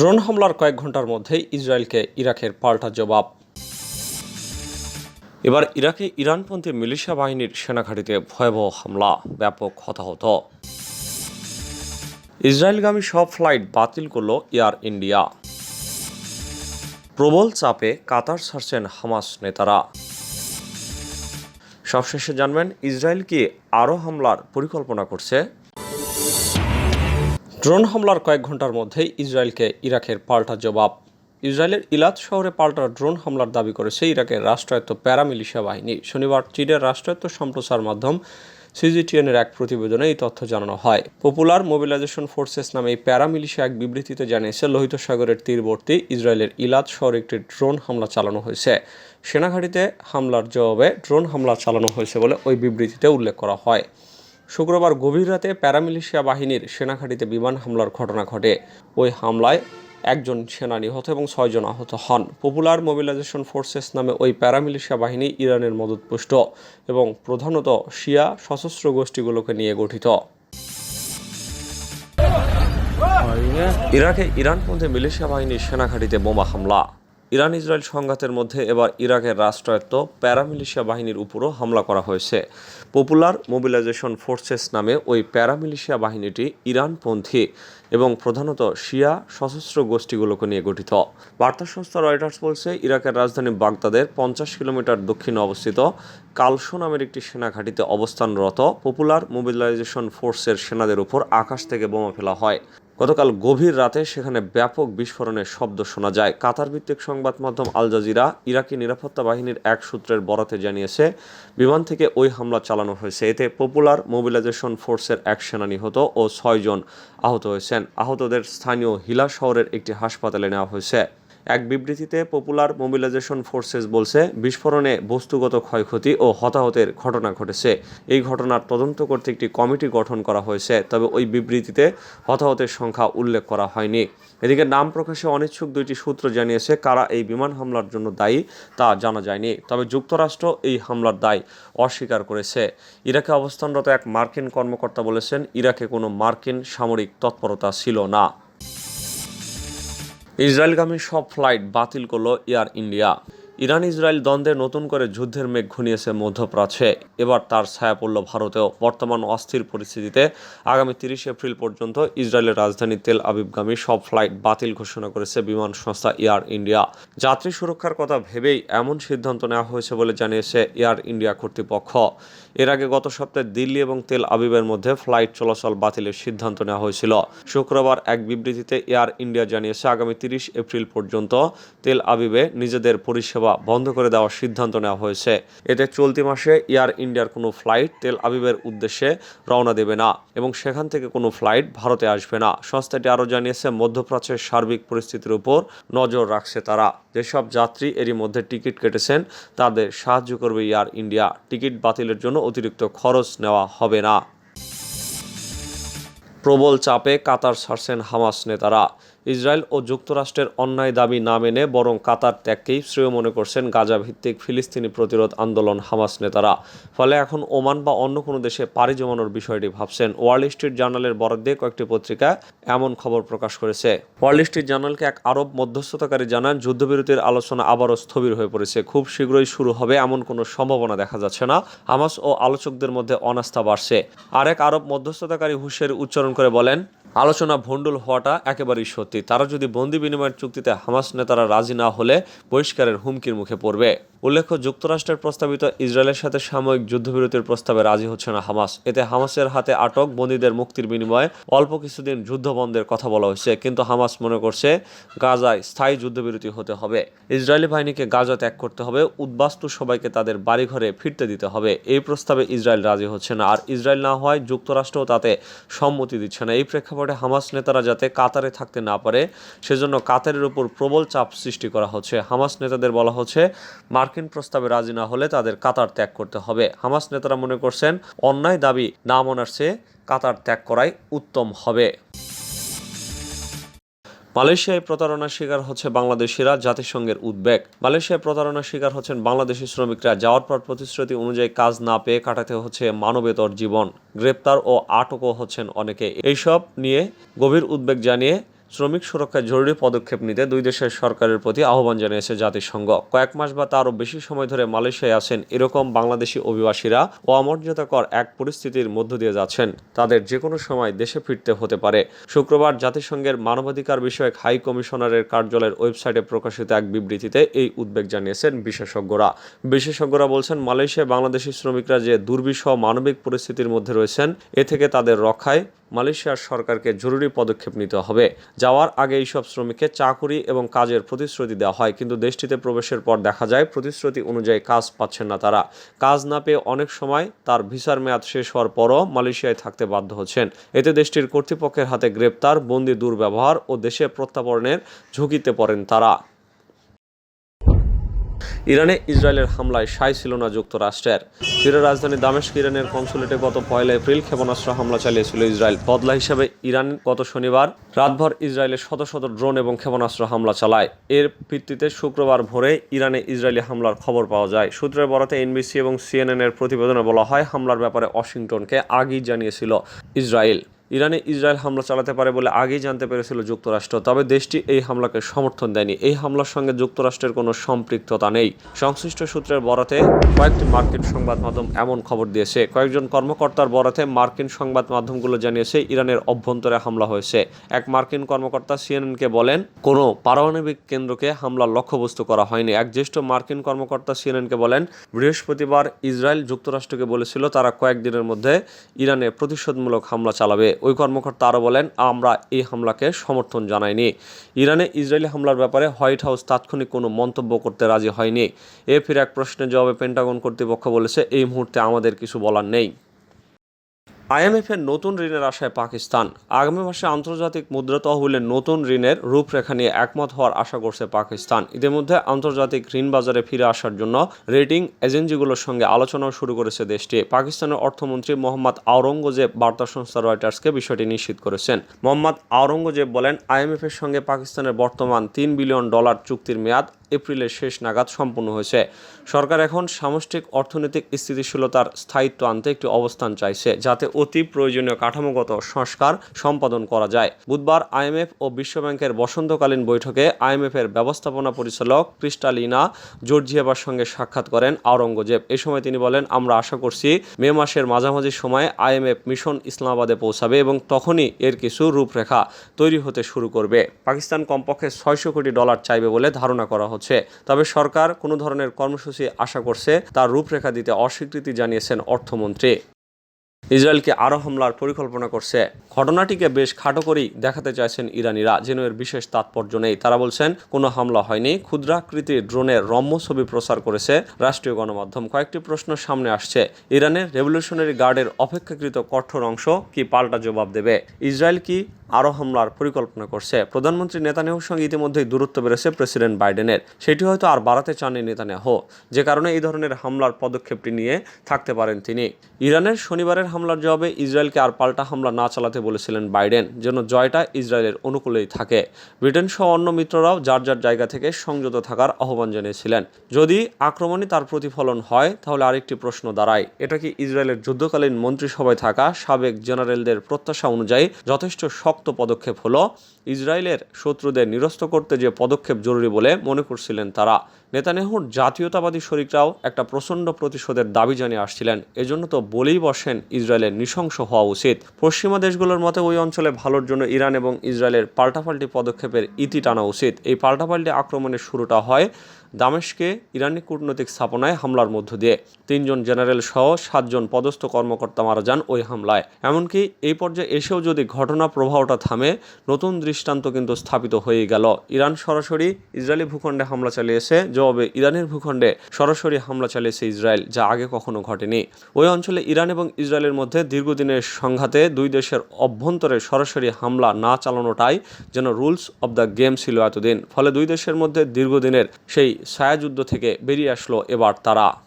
Drone হামলার কয়েক ঘণ্টার মধ্যেই ইসরায়েলকে ইরাকের পাল্টা জবাব। এবার ইরাকে ইরানপন্থী মিলিশিয়া বাহিনীর সেনাঘাঁটিতে ভয়াবহ হামলা, ব্যাপক হতাহত। ইসরায়েলগামী সব ফ্লাইট বাতিল করল এয়ার ইন্ডিয়া। প্রবল চাপে কাতার ছাড়ছেন হামাস নেতারা। সবশেষে জানবেন, ইসরায়েল কি আরও হামলার পরিকল্পনা করছে? ড্রোন হামলার কয়েক ঘণ্টার মধ্যেই ইসরায়েলকে ইরাকের পাল্টা জবাব। ইসরায়েলের ইলাদ শহরে পাল্টা ড্রোন হামলার দাবি করেছে ইরাকের রাষ্ট্রায়ত্ত প্যারামিলিশিয়া বাহিনী। শনিবার চীনের রাষ্ট্রায়ত্ত সম্প্রচার মাধ্যম সিজিটিএনের এক প্রতিবেদনে এই তথ্য জানানো হয়। পপুলার মোবিলাইজেশন ফোর্সেস নামে এই প্যারামিলিশিয়া এক বিবৃতিতে জানিয়েছে, লোহিত সাগরের তীরবর্তী ইসরায়েলের ইলাদ শহরে একটি ড্রোন হামলা চালানো হয়েছে। সেনাঘাটিতে হামলার জবাবে ড্রোন হামলা চালানো হয়েছে বলে ওই বিবৃতিতে উল্লেখ করা হয়। শুক্রবার গভীর রাতে প্যারামিলিশিয়া বাহিনীর সেনাঘাঁটিতে বিমান হামলার ঘটনা ঘটে। ওই হামলায় একজন সেনা নিহত এবং ছয়জন আহত হন। পপুলার মোবিলাইজেশন ফোর্সেস নামে ওই প্যারামিলিশিয়া বাহিনী ইরানের মদতপুষ্ট এবং প্রধানত শিয়া সশস্ত্র গোষ্ঠীগুলোকে নিয়ে গঠিত। ইরাকে ইরানপন্থী মিলিশিয়া বাহিনীর সেনাঘাঁটিতে বোমা হামলা। ইরান ইসরায়েল সংঘাতের মধ্যে এবার ইরাকের রাষ্ট্রায়ত্ত প্যারামিলিশিয়া বাহিনীর উপরও হামলা করা হয়েছে। পপুলার মোবিলাইজেশন ফোর্সেস নামে ওই প্যারামিলিশিয়া বাহিনীটি ইরানপন্থী এবং প্রধানত শিয়া সশস্ত্র গোষ্ঠীগুলোকে নিয়ে গঠিত। বার্তা সংস্থা রয়টার্স বলছে, ইরাকের রাজধানী বাগদাদের পঞ্চাশ কিলোমিটার দক্ষিণে অবস্থিত কালসো নামের একটি সেনাঘাঁটিতে অবস্থানরত পপুলার মোবিলাইজেশন ফোর্সের সেনাদের উপর আকাশ থেকে বোমা ফেলা হয়। গতকাল গভীর রাতে সেখানে ব্যাপক বিস্ফোরণের শব্দ শোনা যায়। কাতার ভিত্তিক সংবাদ মাধ্যম আল জাজিরা ইরাকি নিরাপত্তা বাহিনীর এক সূত্রের বরাতে জানিয়েছে, বিমান থেকে ওই হামলা চালানো হয়েছে। এতে পপুলার মোবিলাইজেশন ফোর্সের এক সেনা নিহত ও ছয়জন আহত হয়েছেন। আহতদের স্থানীয় হিলা শহরের একটি হাসপাতালে নেওয়া হয়েছে। এক বিবৃতিতে পপুলার মোবিলাইজেশন ফোর্সেস বলছে, বিস্ফোরণে বস্তুগত ক্ষয়ক্ষতি ও হতাহতের ঘটনা ঘটেছে। এই ঘটনার তদন্ত করতে একটি কমিটি গঠন করা হয়েছে, তবে ওই বিবৃতিতে হতাহতের সংখ্যা উল্লেখ করা হয়নি। এদিকে নাম প্রকাশে অনিচ্ছুক দুইটি সূত্র জানিয়েছে, কারা এই বিমান হামলার জন্য দায়ী তা জানা যায়নি, তবে যুক্তরাষ্ট্র এই হামলার দায় অস্বীকার করেছে। ইরাকে অবস্থানরত এক মার্কিন কর্মকর্তা বলেছেন, ইরাকে কোনো মার্কিন সামরিক তৎপরতা ছিল না। ইসরায়েলগামী সব ফ্লাইট বাতিল করল এয়ার ইন্ডিয়া। ইরান ইসরায়েল দ্বন্দ্বে নতুন করে যুদ্ধের মেঘ ঘনিয়েছে মধ্যপ্রাচ্যে। এবার তার ছায়া পড়ল ভারতেও। বর্তমান অস্থির পরিস্থিতিতে আগামী তিরিশ এপ্রিল পর্যন্ত ইসরায়েলের রাজধানী তেল আবিবগামী সব ফ্লাইট বাতিল ঘোষণা করেছে বিমান সংস্থা এয়ার ইন্ডিয়া। যাত্রী সুরক্ষার কথা ভেবেই এমন সিদ্ধান্ত নেওয়া হয়েছে বলে জানিয়েছে এয়ার ইন্ডিয়া কর্তৃপক্ষ। এর আগে গত সপ্তাহে দিল্লি এবং তেল আবিবের মধ্যে ফ্লাইট চলাচল বাতিলের সিদ্ধান্ত নেওয়া হয়েছিল। শুক্রবার এক বিবৃতিতে এয়ার ইন্ডিয়া জানিয়েছে, আগামী তিরিশ এপ্রিল পর্যন্ত তেল আবিবে নিজেদের পরিষেবা বন্ধ করে দেওয়ার সিদ্ধান্ত নেওয়া হয়েছে। এতে চলতি মাসে এয়ার ইন্ডিয়ার কোনো ফ্লাইট তেল আবিবের উদ্দেশ্যে রওনা দেবে না এবং সেখান থেকে কোনো ফ্লাইট ভারতে আসবে না। সংস্থাটি আরও জানিয়েছে, মধ্যপ্রাচ্যের সার্বিক পরিস্থিতির উপর নজর রাখছে তারা। যেসব যাত্রী এরই মধ্যে টিকিট কেটেছেন, তাদের সাহায্য করবে এয়ার ইন্ডিয়া। টিকিট বাতিলের জন্য অতিরিক্ত খরচ নেওয়া হবে না। প্রবল চাপে কাতার ছাড়ছেন হামাস নেতারা। ইসরায়েল ও যুক্তরাষ্ট্রের অন্যায় দাবি না মেনে বরং কাতার ত্যাগকেই শ্রেয় মনে করছেন গাজা ভিত্তিক ফিলিস্তিনি প্রতিরোধ আন্দোলন হামাস নেতারা। ফলে এখন ওমান বা অন্য কোনো দেশে পাড়ি জমানোর বিষয়টি ভাবছেন। ওয়ার্ল্ড স্ট্রিট জার্নালের বরাদ দিয়ে কয়েকটি পত্রিকা এমন খবর প্রকাশ করেছে। ওয়ার্ল্ড স্ট্রিট জার্নালকে এক আরব মধ্যস্থতাকারী জানান, যুদ্ধবিরতির আলোচনা আবারও স্থবির হয়ে পড়েছে। খুব শীঘ্রই শুরু হবে এমন কোনো সম্ভাবনা দেখা যাচ্ছে না। হামাস ও আলোচকদের মধ্যে অনাস্থা বাড়ছে। আরেক আরব মধ্যস্থতাকারী হুশের উচ্চারণ করে বলেন আলোচনা ভণ্ডুল হওয়াটা একেবারেই সত্যি। তারা যদি বন্দি বিনিময়ের চুক্তিতে হামাস নেতারা রাজি না হলে বহিষ্কারের হুমকির মুখে পড়বে। উল্লেখ্য, যুক্তরাষ্ট্রের প্রস্তাবিত ইসরায়েলের সাথে সাময়িক যুদ্ধবিরতির প্রস্তাবে রাজি হচ্ছে না হামাস। এতে হামাসের হাতে আটক বন্দীদের মুক্তির বিনিময়ে অল্প কিছুদিন যুদ্ধ বন্ধের কথা বলা হয়েছে। কিন্তু হামাস মনে করছে, গাজায় স্থায়ী যুদ্ধবিরতি হতে হবে। ইসরায়েলি বাহিনীকে গাজা ত্যাগ করতে হবে। উদ্বাস্তু সবাইকে তাদের বাড়িঘরে ফিরতে দিতে হবে। এই প্রস্তাবে ইসরায়েল রাজি হচ্ছে না। আর ইসরায়েল না হয় যুক্তরাষ্ট্রও তাতে সম্মতি দিচ্ছে না। এই প্রেক্ষাপটে হামাস নেতারা যাতে কাতারে থাকতে না পারে, সেজন্য কাতারের উপর প্রবল চাপ সৃষ্টি করা হচ্ছে। হামাস নেতাদের বলা হচ্ছে প্রস্তাবে রাজি না হলে তাদের কাতার ত্যাগ করতে হবে। হামাস নেতারা মনে করছেন, অন্যায় দাবি না মানার চেয়ে কাতার ত্যাগ করাই উত্তম হবে। মালয়েশিয়ায় প্রতারণার শিকার হচ্ছে বাংলাদেশিরা জাতিসংঘের উদ্বেগ। মালয়েশিয়ায় প্রতারণার শিকার হচ্ছেন বাংলাদেশি শ্রমিকরা। যাওয়ার পর প্রতিশ্রুতি অনুযায়ী কাজ না পেয়ে কাটাতে হচ্ছে মানবেতর জীবন। গ্রেপ্তার ও আটকও হচ্ছেন অনেকে। এইসব নিয়ে গভীর উদ্বেগ জানিয়ে শ্রমিক সুরক্ষায় জরুরি পদক্ষেপ নিতে দুই দেশের সরকারের প্রতি আহ্বান জানিয়েছে জাতিসংঘ। কয়েক মাস বা তারও বেশি সময় ধরে মালয়েশিয়ায় আছেন এরকম বাংলাদেশি অভিবাসীরা অমর্যাদাকর এক পরিস্থিতির মধ্য দিয়ে যাচ্ছেন। তাদের যে কোনো সময় দেশে ফিরতে হতে পারে। শুক্রবার জাতিসংঘের মানবাধিকার বিষয়ক হাই কমিশনারের কার্যালয়ের ওয়েবসাইটে প্রকাশিত এক বিবৃতিতে এই উদ্বেগ জানিয়েছেন বিশেষজ্ঞরা। বিশেষজ্ঞরা বলছেন, মালয়েশিয়ায় বাংলাদেশি শ্রমিকরা যে দুর্বিষহ মানবিক পরিস্থিতির মধ্যে রয়েছেন, এ থেকে তাদের রক্ষায় মালয়েশিয়ার সরকারকে জরুরি পদক্ষেপ নিতে হবে। যাওয়ার আগে এইসব শ্রমিককে চাকুরি এবং কাজের প্রতিশ্রুতি দেওয়া হয়, কিন্তু দেশটিতে প্রবেশের পর দেখা যায় প্রতিশ্রুতি অনুযায়ী কাজ পাচ্ছেন না তারা। কাজ না পেয়ে অনেক সময় তার ভিসার মেয়াদ শেষ হওয়ার পরও মালয়েশিয়ায় থাকতে বাধ্য হচ্ছেন। এতে দেশটির কর্তৃপক্ষের হাতে গ্রেপ্তার, বন্দি দুর্ব্যবহার ও দেশে প্রত্যাবরণের ঝুঁকিতে পড়েন তারা। ইরানে ইসরায়েলের হামলায় সায় ছিল না যুক্তরাষ্ট্রের। সিরিয়ার রাজধানী দামেস্ক, ইরানের কনসুলেটে গত পয়লা এপ্রিল ক্ষেপণাস্ত্র হামলা চালিয়েছিল ইসরায়েল। বদলা হিসাবে ইরান গত শনিবার রাতভর ইসরায়েলের শত শত ড্রোন এবং ক্ষেপণাস্ত্র হামলা চালায়। এর ভিত্তিতে শুক্রবার ভোরে ইরানে ইসরায়েলি হামলার খবর পাওয়া যায়। সূত্রের বরাতে এনবিসি এবং সিএনএন এর প্রতিবেদনে বলা হয়, হামলার ব্যাপারে ওয়াশিংটনকে আগেই জানিয়েছিল ইসরায়েল। ইরানে ইসরায়েল হামলা চালাতে পারে বলে আগেই জানতে পেরেছিল যুক্তরাষ্ট্র, তবে দেশটি এই হামলাকে সমর্থন দেয়নি। এই হামলার সঙ্গে যুক্তরাষ্ট্রের কোনো সম্পৃক্ততা নেই। সংশ্লিষ্ট সূত্রের বরাতে কয়েকটি মার্কিন সংবাদ মাধ্যম এমন খবর দিয়েছে। কয়েকজন কর্মকর্তার বরাতে মার্কিন সংবাদ মাধ্যমগুলো জানিয়েছে, ইরানের অভ্যন্তরে হামলা হয়েছে। এক মার্কিন কর্মকর্তা সিএনএনকে বলেন, কোনো পারমাণবিক কেন্দ্রকে হামলার লক্ষ্যবস্তু করা হয়নি। এক জ্যেষ্ঠ মার্কিন কর্মকর্তা সিএনএনকে বলেন, বৃহস্পতিবার ইসরায়েল যুক্তরাষ্ট্রকে বলেছিল, তারা কয়েকদিনের মধ্যে ইরানে প্রতিশোধমূলক হামলা চালাবে। ওই কর্মকর্তা আরও বলেন, আমরা এই হামলাকে সমর্থন জানাইনি। ইরানে ইসরায়েলি হামলার ব্যাপারে হোয়াইট হাউস তাৎক্ষণিক কোনো মন্তব্য করতে রাজি হয়নি। এ ফির এক প্রশ্নের জবাবে পেন্টাগন কর্তৃপক্ষ বলেছে, এই মুহূর্তে আমাদের কিছু বলার নেই। আইএমএফের নতুন ঋণের আশায় পাকিস্তান। আগামী মাসে আন্তর্জাতিক মুদ্রা তহবিলের নতুন ঋণের রূপরেখা নিয়ে একমত হওয়ার আশা করছে পাকিস্তান। ইতিমধ্যে আন্তর্জাতিক ঋণ বাজারে ফিরে আসার জন্য রেটিং এজেন্সিগুলোর সঙ্গে আলোচনাও শুরু করেছে দেশটি। পাকিস্তানের অর্থমন্ত্রী মোহাম্মদ আওরঙ্গজেব বার্তা সংস্থা রয়টার্সকে বিষয়টি নিশ্চিত করেছেন। মোহাম্মদ আওরঙ্গজেব বলেন আইএমএফ এর সঙ্গে পাকিস্তানের বর্তমান তিন বিলিয়ন ডলার চুক্তির মেয়াদ এপ্রিলের শেষ নাগাদ সম্পূর্ণ হয়েছে। সরকার এখন সামষ্টিক অর্থনৈতিক স্থিতিশীলতার স্থায়িত্ব আনতে একটি অবস্থান চাইছে, যাতে অতি প্রয়োজনীয় কাঠামোগত সংস্কার সম্পাদন করা যায়। বুধবার আইএমএফ ও বিশ্বব্যাংকের বসন্তকালীন বৈঠকে আইএমএফ এর ব্যবস্থাপনা পরিচালক ক্রিস্টালিনা জর্জিয়েবার সঙ্গে সাক্ষাৎ করেন আওরঙ্গজেব। এ সময় তিনি বলেন, আমরা আশা করছি মে মাসের মাঝামাঝি সময়ে আইএমএফ মিশন ইসলামাবাদে পৌঁছাবে এবং তখনই এর কিছু রূপরেখা তৈরি হতে শুরু করবে। পাকিস্তান কমপক্ষে ছয়শো কোটি ডলার চাইবে বলে ধারণা করা হচ্ছে। তবে সরকার কোনো ধরনের কর্মসূচি আশা করছে, তার রূপরেখা দিতে অস্বীকৃতি জানিয়েছেন অর্থমন্ত্রী। ইসরায়েলকে আরও হামলার পরিকল্পনা করছে। ঘটনাটিকে বেশ খাটো করেই দেখাতে চাইছেন ইরানিরা, যেন এর বিশেষ তাৎপর্য নেই। তারা বলছেন, কোনো হামলা হয়নি ক্ষুদ্রাকৃতির ড্রোনের রম্য ছবি প্রচার করেছে রাষ্ট্রীয় গণমাধ্যম। কয়েকটি প্রশ্ন সামনে আসছে। ইরানের রেভলিউশনারি গার্ডের অপেক্ষাকৃত কঠোর অংশ কি পাল্টা জবাব দেবে? ইসরায়েল কি আরও হামলার পরিকল্পনা করছে। প্রধানমন্ত্রী নেতানিয়াহুর সঙ্গে ইতিমধ্যেই দূরত্ব বেড়েছে প্রেসিডেন্ট বাইডেনের। সেটি হয়তো আর বাড়াতে চাননি নেতানিয়াহু। যে কারণে এই ধরনের হামলার পদক্ষেপটি নিয়ে থাকতে পারেন তিনি। ইরানের শনিবারের হামলার জবাবে ইসরায়েলকে আর পাল্টা হামলা না চালাতে বলেছিলেন বাইডেন, যেন জয়টা ইসরায়েলের অনুকূলেই থাকে। ব্রিটেন সহ অন্য মিত্ররাও যার যার জায়গা থেকে সংযত থাকার আহ্বান জানিয়েছিলেন। যদি আক্রমণই তার প্রতিফলন হয়, তাহলে আরেকটি প্রশ্ন দাঁড়ায়। এটা কি ইসরায়েলের যুদ্ধকালীন মন্ত্রিসভায় থাকা সাবেক জেনারেলদের প্রত্যাশা অনুযায়ী যথেষ্ট শক্ত পদক্ষেপ হলো ইসরায়েলের শত্রুদের নিরস্ত করতে যে পদক্ষেপ জরুরি বলে মনে করছিলেন তারা। নেতানেহুর জাতীয়তাবাদী শরিকরাও একটা প্রচণ্ড প্রতিশোধের দাবি জানিয়ে আসছিলেন। এজন্য তো বলেই বসেন ইসরায়েলের নৃশংস হওয়া উচিত। পশ্চিমা দেশগুলোর মতে ওই অঞ্চলে ভালোর জন্য ইরান এবং ইসরায়েলের পাল্টাপাল্টি পদক্ষেপের ইতি টানা উচিত। এই পাল্টাপাল্টি আক্রমণের শুরুটা হয় দামেশকে ইরানি কূটনৈতিক স্থাপনায় হামলার মধ্য দিয়ে। তিনজন জেনারেল সহ সাতজন পদস্থ কর্মকর্তা মারা যান ওই হামলায়। এমনকি এই পর্যায়ে এসেও যদি ঘটনা প্রবাহটা থামে, নতুন দৃষ্টান্ত কিন্তু স্থাপিত হয়ে গেল। ইরান সরাসরি ইসরায়েলি ভূখণ্ডে হামলা চালিয়েছে, জবাবে ইরানের ভূখণ্ডে সরাসরি হামলা চালিয়েছে ইসরায়েল, যা আগে কখনো ঘটেনি। ওই অঞ্চলে ইরান এবং ইসরায়েলের মধ্যে দীর্ঘদিনের সংঘাতে দুই দেশের অভ্যন্তরে সরাসরি হামলা না চালানোটাই যেন রুলস অব দ্য গেম ছিল এতদিন। ফলে দুই দেশের মধ্যে দীর্ঘদিনের সেই ছায়াযুদ্ধ থেকে বেরিয়ে আসলো এবার তারা।